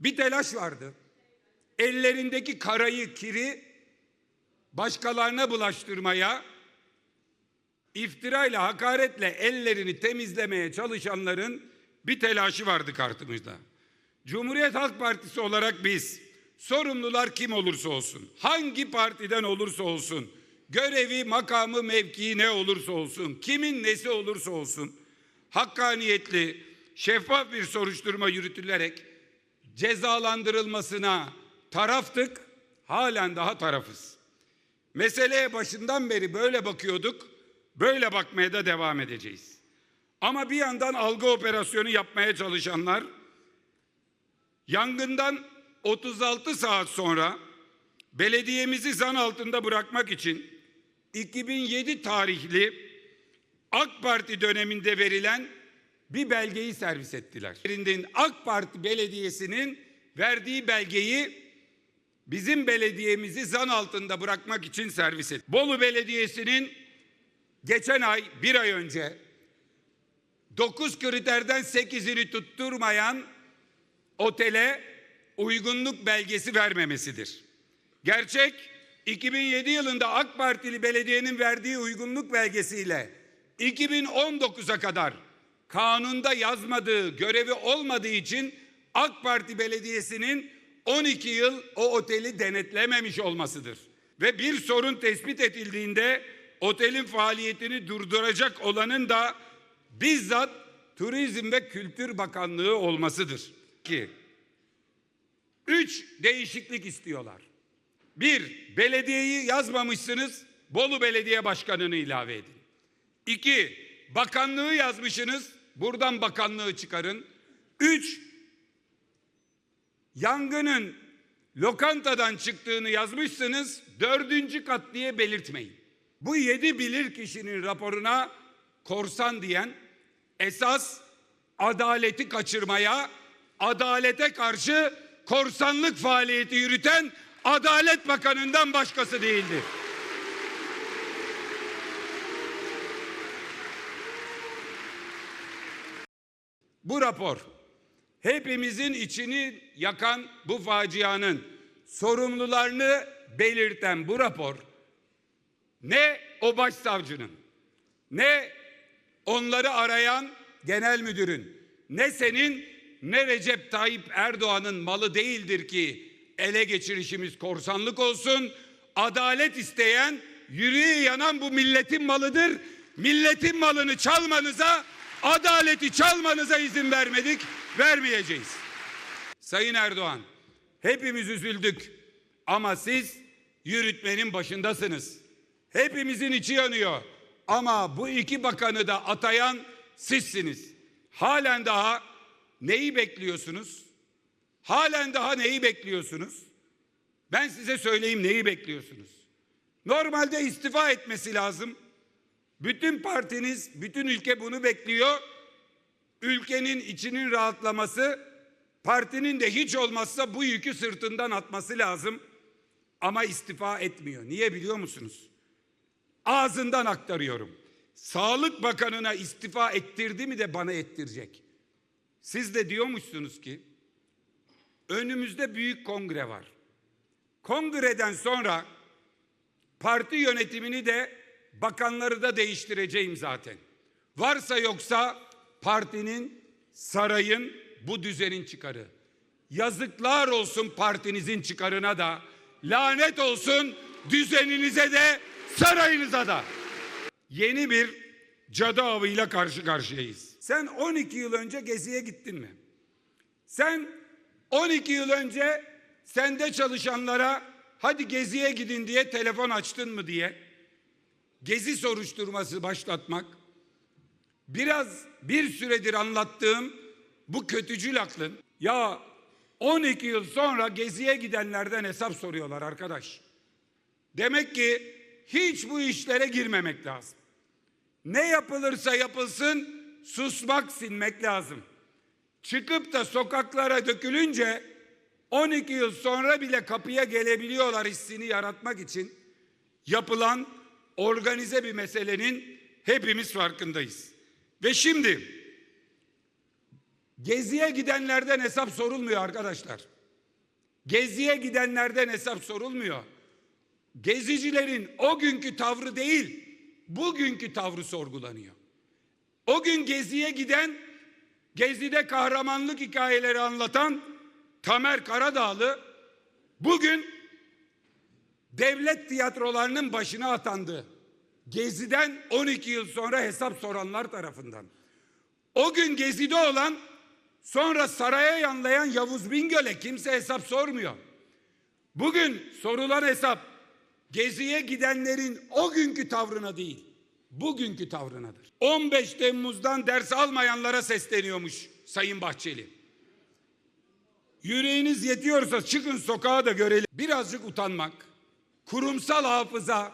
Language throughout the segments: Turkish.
Bir telaş vardı. Ellerindeki karayı, kiri başkalarına bulaştırmaya, iftirayla, hakaretle ellerini temizlemeye çalışanların bir telaşı vardı kartımızda. Cumhuriyet Halk Partisi olarak biz sorumlular kim olursa olsun, hangi partiden olursa olsun, görevi, makamı, mevkii ne olursa olsun, kimin nesi olursa olsun, hakkaniyetli, şeffaf bir soruşturma yürütülerek cezalandırılmasına taraftık, halen daha tarafız. Meseleye başından beri böyle bakıyorduk, böyle bakmaya da devam edeceğiz. Ama bir yandan algı operasyonu yapmaya çalışanlar yangından 36 saat sonra belediyemizi zan altında bırakmak için 2007 tarihli AK Parti döneminde verilen bir belgeyi servis ettiler. AK Parti belediyesinin verdiği belgeyi bizim belediyemizi zan altında bırakmak için servis etti. Bolu Belediyesi'nin geçen ay bir ay önce 9 kriterden 8'ini tutturmayan otele uygunluk belgesi vermemesidir. Gerçek 2007 yılında AK Partili belediyenin verdiği uygunluk belgesiyle 2019'a kadar kanunda yazmadığı, görevi olmadığı için AK Parti belediyesinin 12 yıl o oteli denetlememiş olmasıdır. Ve bir sorun tespit edildiğinde otelin faaliyetini durduracak olanın da bizzat Turizm ve Kültür Bakanlığı olmasıdır. Ki üç değişiklik istiyorlar. Bir, belediyeyi yazmamışsınız, Bolu Belediye Başkanı'nı ilave edin. İki, bakanlığı yazmışsınız, buradan bakanlığı çıkarın. Üç, yangının lokantadan çıktığını yazmışsınız, dördüncü kat diye belirtmeyin. Bu yedi bilir kişinin raporuna korsan diyen esas adaleti kaçırmaya, adalete karşı korsanlık faaliyeti yürüten Adalet Bakanı'ndan başkası değildir. Bu rapor hepimizin içini yakan bu facianın sorumlularını belirten bu rapor ne o başsavcının ne onları arayan genel müdürün ne senin ne Recep Tayyip Erdoğan'ın malı değildir ki ele geçirişimiz korsanlık olsun. Adalet isteyen, yüreği yanan bu milletin malıdır. Milletin malını çalmanıza, adaleti çalmanıza izin vermedik, vermeyeceğiz. Sayın Erdoğan, hepimiz üzüldük ama siz yürütmenin başındasınız. Hepimizin içi yanıyor ama bu iki bakanı da atayan sizsiniz. Halen daha neyi bekliyorsunuz? Halen daha neyi bekliyorsunuz? Ben size söyleyeyim neyi bekliyorsunuz? Normalde istifa etmesi lazım. Bütün partiniz, bütün ülke bunu bekliyor. Ülkenin içinin rahatlaması, partinin de hiç olmazsa bu yükü sırtından atması lazım. Ama istifa etmiyor. Niye biliyor musunuz? Ağzından aktarıyorum. Sağlık Bakanı'na istifa ettirdi mi de bana ettirecek. Siz de diyormuşsunuz ki önümüzde büyük kongre var. Kongreden sonra parti yönetimini de bakanları da değiştireceğim zaten. Varsa yoksa partinin, sarayın, bu düzenin çıkarı. Yazıklar olsun partinizin çıkarına da, lanet olsun düzeninize de, sarayınıza da. Yeni bir cadı avıyla karşı karşıyayız. Sen 12 yıl önce Gezi'ye gittin mi? Sen 12 yıl önce sende çalışanlara hadi Gezi'ye gidin diye telefon açtın mı diye Gezi soruşturması başlatmak biraz bir süredir anlattığım bu kötücül aklın ya 12 yıl sonra Gezi'ye gidenlerden hesap soruyorlar arkadaş. Demek ki hiç bu işlere girmemek lazım. Ne yapılırsa yapılsın susmak sinmek lazım. Çıkıp da sokaklara dökülünce 12 yıl sonra bile kapıya gelebiliyorlar hissini yaratmak için yapılan organize bir meselenin hepimiz farkındayız. Ve şimdi Geziye gidenlerden hesap sorulmuyor arkadaşlar. Geziye gidenlerden hesap sorulmuyor. Gezicilerin o günkü tavrı değil, bugünkü tavrı sorgulanıyor. O gün geziye giden, gezide kahramanlık hikayeleri anlatan Tamer Karadağlı bugün devlet tiyatrolarının başına atandı. Geziden 12 yıl sonra hesap soranlar tarafından. O gün gezide olan sonra saraya yanlayan Yavuz Bingöl'e kimse hesap sormuyor. Bugün sorulan hesap geziye gidenlerin o günkü tavrına değil, bugünkü tavrınadır. 15 Temmuz'dan ders almayanlara sesleniyormuş Sayın Bahçeli. Yüreğiniz yetiyorsa çıkın sokağa da görelim. Birazcık utanmak, kurumsal hafıza,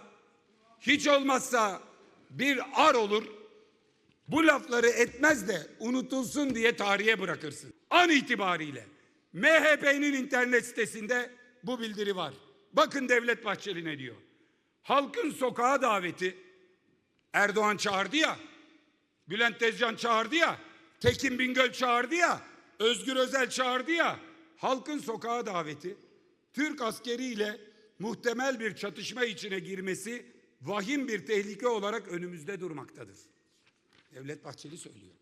hiç olmazsa bir ar olur. Bu lafları etmez de unutulsun diye tarihe bırakırsın. An itibariyle MHP'nin internet sitesinde bu bildiri var. Bakın Devlet Bahçeli ne diyor. Halkın sokağa daveti Erdoğan çağırdı ya. Bülent Tezcan çağırdı ya. Tekin Bingöl çağırdı ya. Özgür Özel çağırdı ya. Halkın sokağa daveti Türk askeriyle muhtemel bir çatışma içine girmesi vahim bir tehlike olarak önümüzde durmaktadır. Devlet Bahçeli söylüyor.